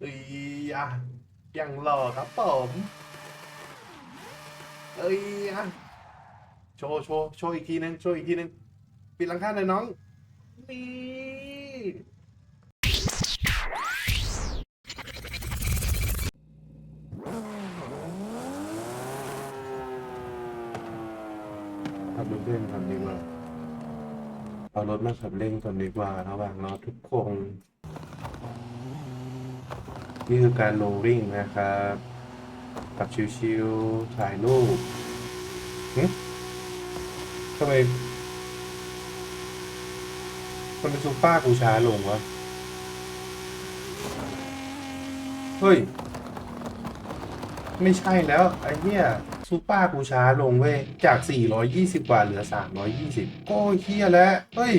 เอ้ยอะยังหล่อครับผมเอ้ยอะโชว์โชว์โชว์อีกทีนึงโชว์อีกทีนึงปิดหลังคาหน่อยน้องนี่ขับรถเล่นก่อนดีกว่าเอารถมาขับเล่นก่อนดีกว่าระหว่างรอทุกคน นี่คือการโรลลิ่งนะครับขับชิวๆถ่ายรูปทำไมมันเป็นซูเปอร์กูช้าลงวะ เฮ้ย ไม่ใช่แล้ว ไอ้เนี่ยซูเปอร์กูช้าลงเว้ย จาก 420 กว่าเหลือ 320 ก็เฮียแล้ว เฮ้ย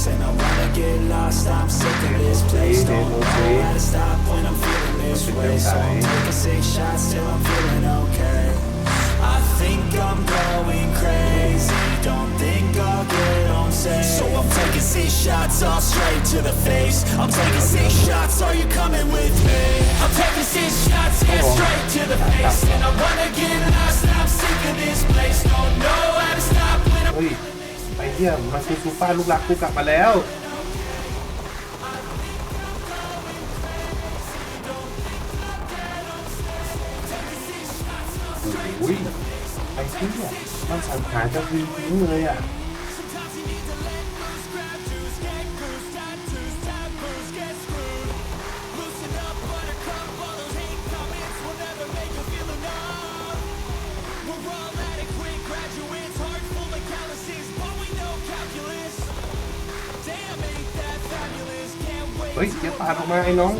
the face And I wanna get lost, I'm sick of this place. Don't know how to stop when I'm feeling this way. So I'm taking six shots till I'm feeling okay. I think I'm going crazy. Don't think I'll get on safe So I'm taking six shots, all straight to the face. I'm taking six shots, are you coming หี้ยมาซูซูป้าลูกรักกูกลับมาแล้วอุ้ยไอ้เหี้ยมันสังหารจะวีทิ้งเลยอะ ฮ้ยอย่าปาดออกมาไอ้น้อง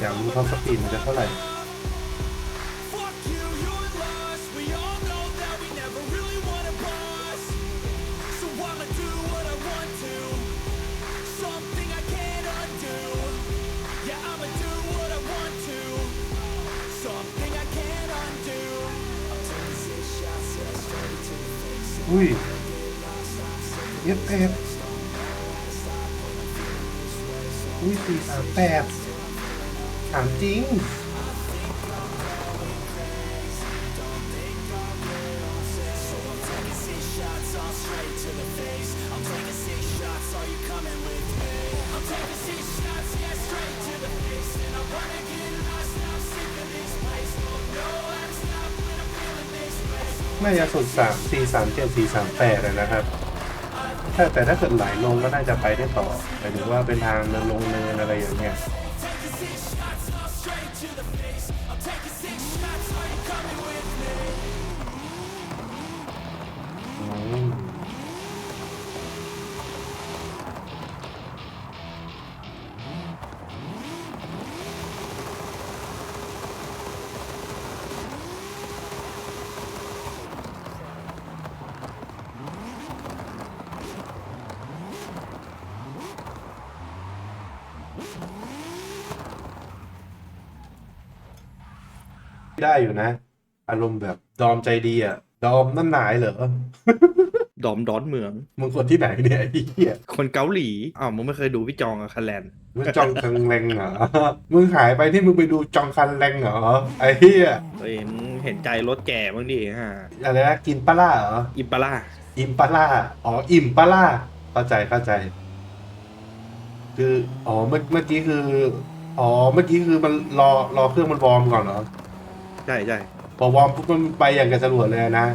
อยากรู้ท็อปสปีดมันจะเท่าไหร่ Fuck you, you're lost. We all know that we never really wanna boss. So I'ma do what I want to. Something I can't undo. Yeah, I'ma do what I want to. Something I can't undo. I'm taking six shots, yeah, straight to the face. อุ้ย เย็บแปดอุ้ยสี่สามแปดถามจริง น่าจะสุดสามสี่สามเจ็ดสี่สามแปดนะครับ ถ้าแต่ถ้าเกิดไหลลงก็น่าจะไปได้ต่อหมายถึงว่าเป็นทางเนินลงเนินอะไรอย่างเงี้ยอืม ได้อยู่นะ อารมณ์แบบดอมใจดีอะ ดอมนั่นนายเหรอ ดอมดอนเมือง มึงคนที่ไหนเนี่ยไอ้เหี้ยคนเกาหลี อ้าวมึงไม่เคยดูพี่จองอะคาแลนมึงจองคังแรงเหรอ มึงหายไปที่มึงไปดูจองคันแรงเหรอ ไอ้เหี้ยเฮ้ยมึงเห็นใจรถแก่บ้างดิฮะอะไรนะกินปลาล่าเหรอ อิมปาร่าอิมปาล่าอ๋อ อิ่มปาล่าเข้าใจเข้าใจ คือ อ๋อ เมื่อเมื่อกี้คือ อ๋อ เมื่อกี้คือมันรอรอเครื่องมันวอร์มก่อนเหรอ ใช่ใช่พอวอร์มปุ๊บมันไปอย่างกับจรวดเลยนะ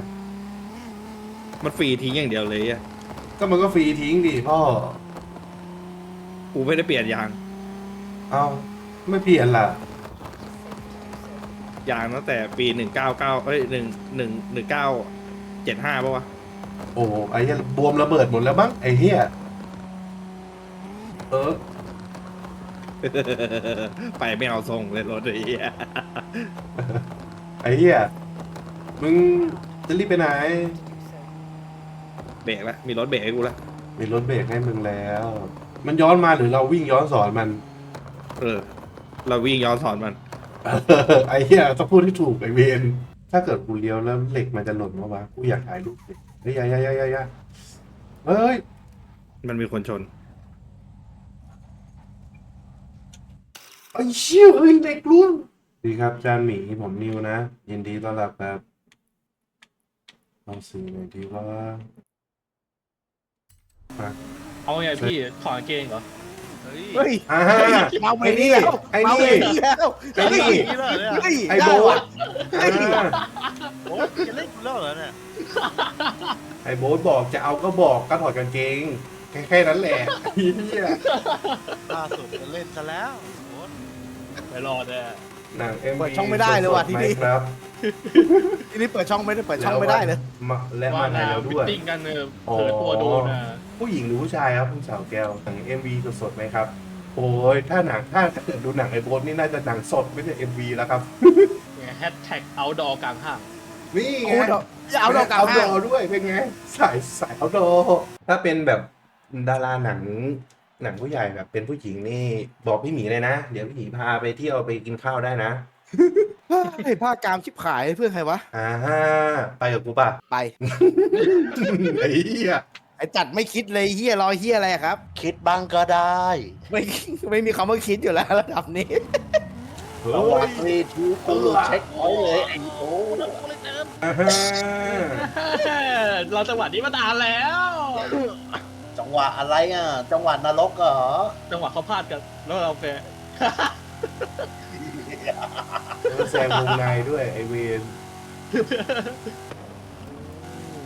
มันฟรีทิ้งอย่างเดียวเลยอะก็มันก็ฟรีทิ้งดิพ่อ กูไม่ได้เปลี่ยนยางเอ้าไม่เปลี่ยนล่ะ ยางตั้งแต่ปีหนึ่งเก้าเก้าเอ้ยหนึ่งหนึ่งหนึ่งเก้าเจ็ดห้าป่ะวะโอ้ไอ้เหี้ยบวมระเบิดหมดแล้วมั้งไอ้เหี้ยเออ ไปไม่เอาทรงเลยรถไอ้เหี้ย ไอ้เหี้ยมึงจะรีบไปไหน เบรกแล้วมีรถเบรกให้กูแล้วมีรถเบรกให้มึงแล้ว มันย้อนมาหรือเราวิ่งย้อนสอนมัน เออ เราวิ่งย้อนสอนมัน ไอ้เหี้ยต้องพูดให้ถูกไอ้เวนถ้าเกิดกูเลี้ยวแล้วเหล็กมันจะหล่นมาวะกูอยากถ่ายรูปเด็กเฮ้ยอยาอยาอยาอยาอยาเฮ้ย มันมีคนชน ไอ้เชี่ยเฮ้ยเด็กร่วง ดีครับจานหมีผมนิวนะ ยินดีต้อนรับครับลองสื่อหน่อยดีว่าเอาไงพี่ถอดกางเกงเหรอ เฮ้ยอ่าเอาไปไอ้นี่แล้วไอ้เอานี่ไปแล้วไอ้นี่เฮ้ยไอ้ได้โบ๊ว่ะทอ่าโอ้จะเล่นกูแล้วเหรอเนี่ยไอ้โบ๊ทบอกจะเอาก็บอกก็ถอดกางเกงแค่แค่นั้นแหละไอ้เหี้ยล่าสุดจะเล่นซะแล้วโอ้ไปรอดแน่ หนังเอ็มเปิดช่องไม่ได้เลยว่ะที่นี่ ครับทีนี้เปิดช่องไม่ได้เปิดช่องไม่ได้เลย มาและมาไทยแล้วด้วย ฟิตติ้งกันเอออ๋อเผลอตัวโดนอะผู้หญิงหรือผู้ชายครับคุณสาวแก้วหนังเอ็มวีสดๆไหมครับ โอ้ยถ้าหนังถ้าถ้าเกิดดูหนังไอ้โบ๊ทนี่น่าจะหนังสดไม่ใช่เอ็มวีแล้วครับ แฮชแท็กเอาดอกลางห้าง นี่ไงเอาดอกอย่าเอาดอกกลางเอาดห้างอด้วยเป็นไง สายสายเอาดอถ้าเป็นแบบดาราหนัง หนังผู้ใหญ่แบบเป็นผู้หญิงนี่บอกพี่หมีเลยนะ เดี๋ยวพี่หมีพาไปเที่ยวไปกินข้าวได้นะเฮ้ยผ้ากามชิบขายเพื่อนใครวะ อ่าไปกับกูป่ะ ไป ไอ้เหี้ยไอ้จัดไม่คิดเลยเฮียรอเฮียอะไรอะครับ คิดบ้างก็ได้ ไม่ไม่มีคำว่าคิดอยู่แล้วระดับนี้ เฮ้ระวัยงรีทูกูเช็คไว้เลยไอ้โอ้อ่าฮะ เราจังหวะนี้มานานแล้วจัง หวะอะไรอะ จังหวะนรกเหรอจังหวะเขาพลาดกันแล้วเราแพ้แล้วแซงวงในด้วยไอเวน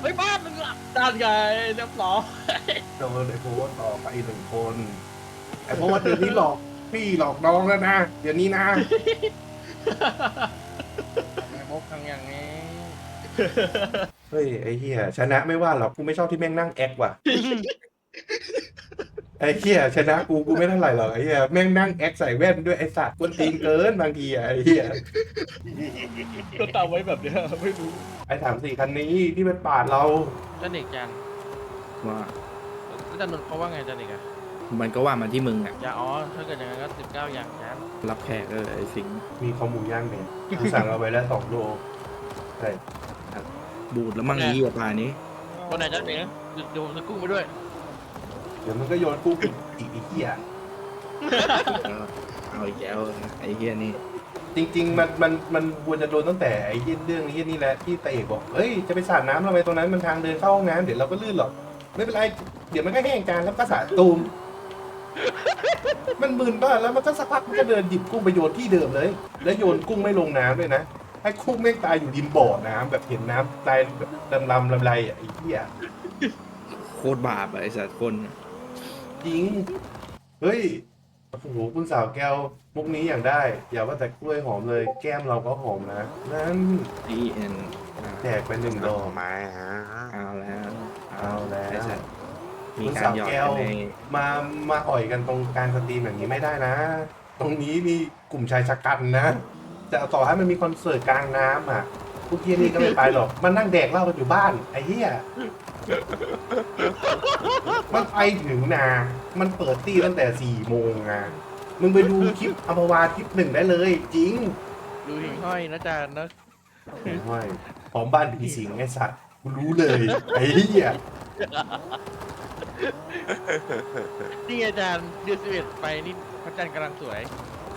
เฮ้ยบ้านมึงอะด้านไงเรียบร้อยโดนไอโพสต่อไปหนึ่งคนไอโพสเดี๋ยวนี้หลอกพี่หลอกน้องแล้วนะเดี๋ยวนี้นะมุกทางอย่างนี้เฮ้ยไอเฮียชนะไม่ว่าหรอกกูไม่ชอบที่แม่งนั่งแอคว่ะ ไอ้เหี้ยชนะกูกูไม่เท่าไหร่หรอกไอ้เหี้ยแม่งนั่งแอคใส่แว่นด้วยไอ้สัตว์กวนตีนเกินบางทีอะไอ้เหี้ยก็ตามไว้แบบเนี้ยไม่รู้ไอ้สามสี่คันนี้ที่มันปาดเราจันเอกจันว่าแล้วจันนนท์เขาว่าไงจันเอกอะมันก็ว่ามันที่มึงอะอย่าอ๋อถ้าเกิดอย่างนั้นก็สิบเก้าอย่างจันรับแขกเออไอ้สิงห์มีข้อมูลย่างเนี่ยกูสั่งเอาไว้แล้วสองโลใช่บูดแล้วมั่งอีอะปลานี้คนไหนจันเอกเดี๋ยวผมจะกุ้งไปด้วยเดี๋ยวมันก็โยนกูอีกอีกไอ้เหี้ยเออเอาอีกแล้วไอ้เหี้ยนี่จริง ๆ มันมันมันควรจะโดนตั้งแต่ไอ้เหี้ยเรื่องนี้นี่แหละที่ตาเอกบอกเฮ้ยจะไปสาดน้ำเราไปตรงนั้นมันทางเดินเข้าห้องน้ำเดี๋ยวเราก็ลื่นหรอกไม่เป็นไรเดี๋ยวมันก็แห้งจานแล้วก็สาดตูมมันมึนบ้าแล้วมันก็สักพักมันก็เดินหยิบกุ้งไปโยนที่เดิมเลย แล้วโยนกุ้งไม่ลงน้ำด้วยนะให้กุ้งแม่งตายอยู่ริมบ่อน้ำแบบเห็นน้ำตายแบบลำลำลำไรอะไอ้เหี้ยโคตรบาปอะไอ้สัตว์คน จริง เฮ้ยโอ้โหคุณสาวแก้วมุกนี้อย่างได้ อย่าว่าแต่กล้วยหอมเลย แก้มเราก็หอมนะ นั่นอีเอ็นแจกไปหนึ่งดอกมาฮะเอาแล้วเอาแล้วไอ้สัตว์มีคุณกาสารวหยอดแก้วกันในมา มาอ่อยกันตรงกลางสตรีมอย่างนี้ไม่ได้นะ ตรงนี้มีกลุ่มชายชะกันนะ จะต่อให้มันมีคอนเสิร์ตกลางน้ำอะ พวกเฮียนี่ก็ไม่ไปหรอก มันนั่งแดกเหล้ากันอยู่บ้าน ไอ้เหี้ยมันไปถึงนา มันเปิดตีตั้งแต่สี่โมงอะมึงไปดูคลิปอัมพวาคลิปหนึ่งได้เลย จริงดูหิ่งห้อยนะจันนะไม่พร้อมบ้านผีสิงไอ้สัตว์กูรู้เลย ไอ้เหี้ยนี่ไงจันเดือนสิบเอ็ดไปนี่พระจันทร์กำลังสวย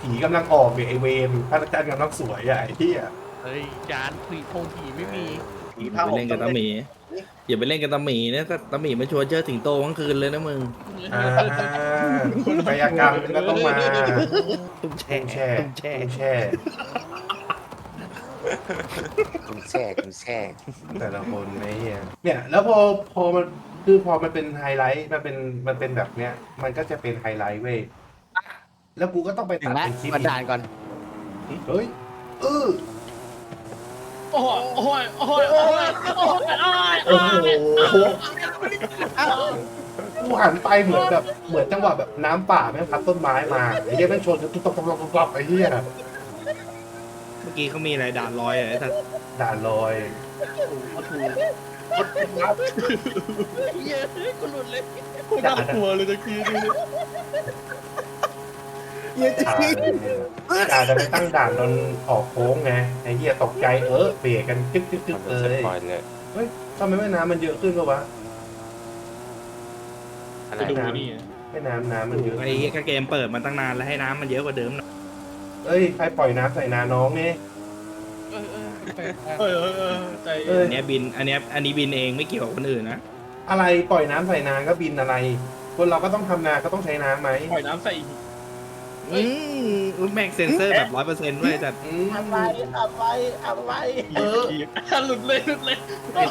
ผีกำลังออกเนี่ยไอเวนพระอาจารย์กำลังสวยอะไอ้เหี้ย เฮ้ยจานผีพงผีไม่มีผีอย่าผ้าไปห่มเล่นกับตาหมีอย่าไปเล่นกับตาหมีนะถ้าตาหมีมาชวนเจอสิงโตทั้งคืนเลยนะมึงอ่ากายกรรมก็ต้องมาตุ้มแช่ตุ้งแช่ตุ้มแช่ตุ้งแช่คุณแช่คุณแช่แต่ละคนไอ้เหี้ยเนี่ย แล้วพอพอมันคือพอมันเป็นไฮไลท์มันเป็นมันเป็นแบบเนี้ย มันก็จะเป็นไฮไลท์เว้ยแล้วกูก็ต้องไปถึตังดแล้วเป็นคลิปมาด่านก่อน เฮ้ยเออ โอ้ยโอ้ยโอ้ยโอ้ยโอ้ยโอ้โอ้โหกูหันไปเหมือนแบบเหมือนจังหวะแบบน้ำป่าแม่งพัดต้นไม้มาไอ้เหี้ยแม่งชนกันตุ๊บตุ๊บตุ๊บตุ๊บตุ๊บไอ้เหี้ยเมื่อกี้เขามีอะไรด่านลอยอะไรแต่ด่านลอยเย้กูหลุดเลยกูน่ากลัวเลยตะกี้ดูดิ เหี้ยจด่านริง ด่านจะไปตั้งด่านตอนออกโค้งไงไอ้เหี้ยตกใจเออเบรกกันจึ๊กจึ๊กจึ๊กเลยเฮ้ยทำไมแม่น้ำมันเยอะขึ้นก็วะจะดูนี่แม่น้ำน้ำมันเยอะไอ้เหี้ยก็เกมเปิดมาตั้งนานแล้วให้น้ำมันเยอะกว่าเดิมหน่อยเอ้ยใครปล่อยน้ำใส่นาน้องนี่เออเออเออใจเอ้ยอันเนี้ยบินอันเนี้ยอันนี้บินเองไม่เกี่ยวกับคนอื่นนะอะไรปล่อยน้ำใส่นาก็บินอะไร คนเราก็ต้องทำนาก็ต้องใช้น้ำไหมปล่อยน้ำใส่อื มแม็กเซนเซอร์แบบร้อยเปอร์เซ็นต์ด้วยแต่อืมอะไรอะไรอะไรเออหลุดเลยหลุดเลยโอ้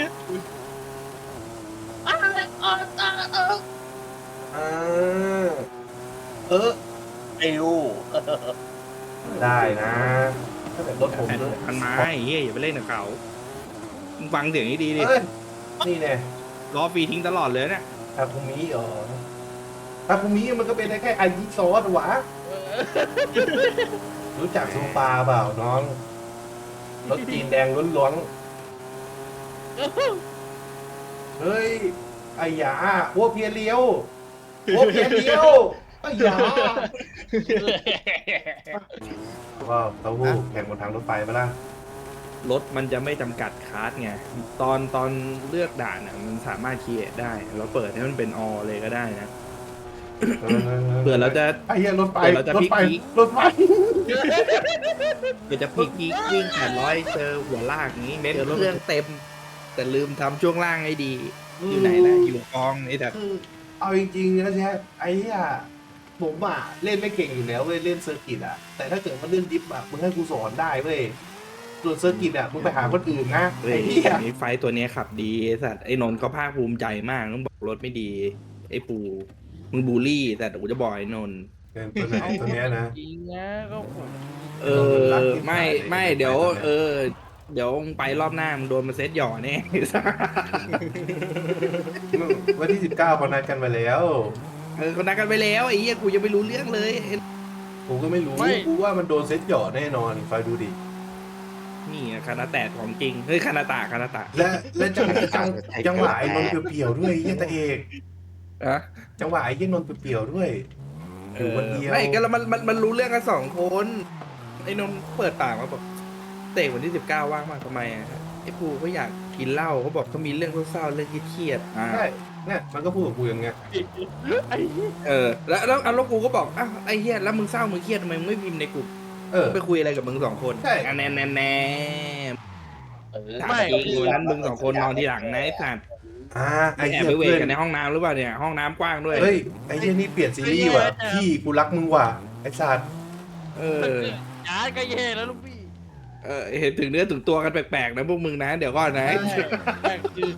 ยอ้าวอ้าวอ้าวอ้าวอ่าเออไอ้ลูกได้นะถ้าแต่รถผมแผ่นด้วยพันไม้ไอ้เหี้ยอย่าไปเล่นกับเขามึงฟังเสียงนี้ดีดิเอ้ยนี่แน่ล้อฟรีทิ้งตลอดเลยเนี่ยทาคุมิเหรอ ทาคุมิมันก็เป็นได้แค่อายิซอสวะรู้จักซูปาเปล่าน้องรถจีนแดงล้วนๆเฮ้ยไอ้หยาวัวเพียเลี้ยววัวเพียเลี้ยวไอ้หยาว้าวเต้าหู้แข่งบนทางรถไฟปะล่ะรถมันจะไม่จำกัดคาร์ดไง ตอนตอนเลือกด่านอะ มันสามารถคีเอทได้ เราเปิดให้มันเป็นออเลยก็ได้นะ เผื่อเราจะ ไอ้เหี้ยรถไฟเดี๋ยวเราจะรถไฟพลิก รถไฟเดี๋ยวจะพลิกยิกวิ่งแปดร้อยเจอหัวลากนี้เน้นเครื่องเต็ม แต่ลืมทำช่วงล่างให้ดี อยู่ไหนนะอยู่กองไอ้แต่ คือเอาจริงๆนะแจ๊คไอ้เหี้ยผมอะเล่นไม่เก่งอยู่แล้วเว้ยเล่นเซอร์กิตอะแต่ถ้าเกิดมาเล่นดิฟอะมึงให้กูสอนได้เว้ยส่วนเซอร์กิตอะมึงไปหาคนอื่นนะเฮ้ยไอ้เหี้ยไอ้ไฟตัวเนี้ยขับดีไอ้สัตว์ไอ้นนท์เขาภาคภูมิใจมากต้องบอกรถไม่ดี ไอ้ปู มึงบูลลี่ แต่กูจะบอกไอ้นนท์เออตัวไหนตัวเนี้ยนะ จริงนะก็ผมเออ ไม่ไม่เดี๋ยว เออ เดี๋ยวมึงไปรอบหน้ามึงโดนมาเซตหย่อแน่ วันที่สิบเก้าเขานัดกันมาแล้ว เออเขานัดกันไปแล้วไอ้เหี้ยกูยังไม่รู้เรื่องเลยกูก็ไม่รู้ กูว่ามันโดนเซตหยอดแน่นอนคอยดูดิ นี่คานาแตดของจริงเฮ้ยคานาตาคานาตาและและจังจังจังหวะไอ้นนท์เปรียวๆด้วยเยี่ยตาเอก อะจังหวะไอ้เยี่ยนนท์เปรียวๆด้วย อยู่คนเดียว ไม่ก็แล้วมันมันมันรู้เรื่องกันสองคนไอ้นนท์เปิดปากมาบอกเตะวันที่สิบเก้าว่างมากทำไมอะไอ้ปูเขาอยากกินเหล้าเขาบอกเขามีเรื่องเศร้าๆเรื่องเครียดๆอ่า ใช่เนี่ยมันก็พูดกับกูอย่างเงี้ยเออแล้วแล้วแล้วกูก็บอกอ้าวไอ้เหี้ยแล้วมึงเศร้ามึงเครียดทำไมมึงไม่พิมพ์ในกลุ่มเออ ไปคุยอะไรกับมึงสองคนใช่อันแน่แน่แน่เออถามจริงร้านมึงสองคนนอนทีหลังนะไอ้สัตว์ อ่าไอ้แอเหี้บยไปเวทเพื่อนกันในห้องน้ำหรือเปล่าเนี่ยห้องน้ำกว้างด้วยเฮ้ยไอ้เหี้ยนี่เปลี่ยนซีรีส์ว่ะพี่กูรักมึงว่ะไอ้สัตว์เอออาร์ตก็แย่แล้วลูกพี่เออเห็นถึงเนื้อถึงตัวกันแปลกๆนะพวกมึงนะเดี๋ยวก่อนนะแต่คือ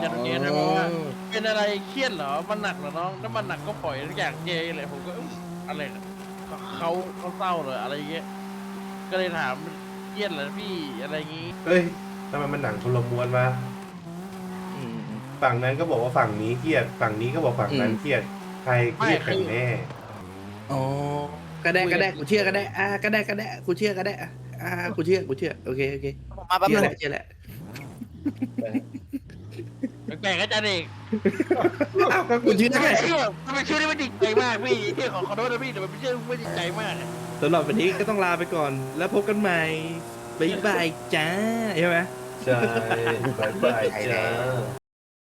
อย่างเงี้ยนะเพราะว่า เป็นอะไรเครียดเหรอ มันหนักเหรอน้อง ถ้ามันหนักก็ปล่อยทุกอย่างเจเลยผมก็เอ้ยอะไรนะเขาเขาเศร้าเลยอะไรเงี้ย ก็เลยถามเครียดเหรอพี่อะไรงี้ เฮ้ยทำไมมันหนังคนละม้วนวะอืม ฝั่งนั้นก็บอกว่าฝั่งนี้เครียด ฝั่งนี้ก็บอกฝั่งนั้นอืมเครียด ใครเครียดกันแน่ อ๋อก็ได้ก็ได้กูเชื่อก็ได้ อ่าก็ได้ก็ได้กูเชื่อก็ได้ อะอ่ากูเชื่อกูเชื่อโอเคโอเคมาแป๊บเชื่อนึแหงละเชื่อแหละแปลกๆก็จะเด็กอ้าวก็กูเชื่อทำไมไงเชื่อทำไมเชื่อที่มันจริงใจมากพี่พี่ขอขอโทษนะพี่แต่มันไม่เชื่อไม่จริงใจมากอะสำหรับวันนี้ก็ต้องลาไปก่อน แล้วพบกันใหม่บ๊ายบายจ้าใช่ไหมใช่บายบายจ้า